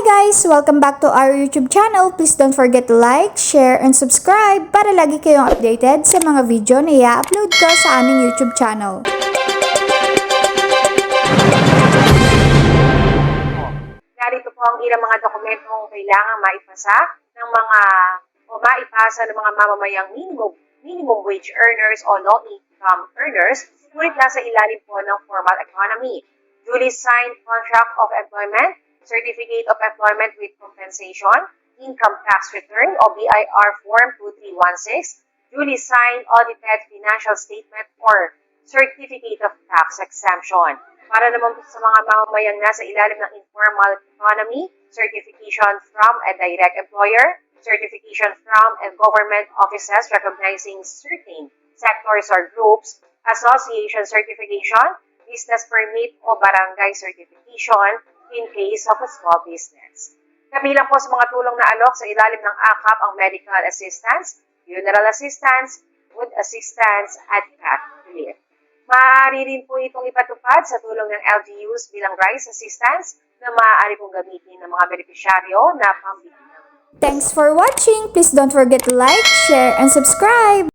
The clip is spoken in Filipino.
guys! Welcome back to our YouTube channel. Please don't forget to like, share, and subscribe para lagi kayong updated sa mga video na i-upload ko sa aming YouTube channel. Narito po ang ilang mga dokumentong kailangan maipasa ng mga o maipasa ng mga mamamayang minimum, minimum wage earners o low-income earners, ngunit nasa ilalim po ng formal economy. Duly signed contract of employment, certificate of employment with compensation, income tax return o BIR Form 2316, duly signed audited financial statement or certificate of tax exemption. Para naman po sa mga mamamayang nasa ilalim ng informal economy, certification from a direct employer, certification from a government offices recognizing certain sectors or groups, association certification, business permit o barangay certification in case of a small business. Kabilang po sa mga tulong na alok sa ilalim ng AKAP ang medical assistance, funeral assistance, food assistance, at cat relief. Maaari rin po itong ipatupad sa tulong ng LGUs bilang rice assistance na maaari pong gamitin ng mga benepisyaryo na pambili Thanks for watching! Please don't forget to like, share, and subscribe!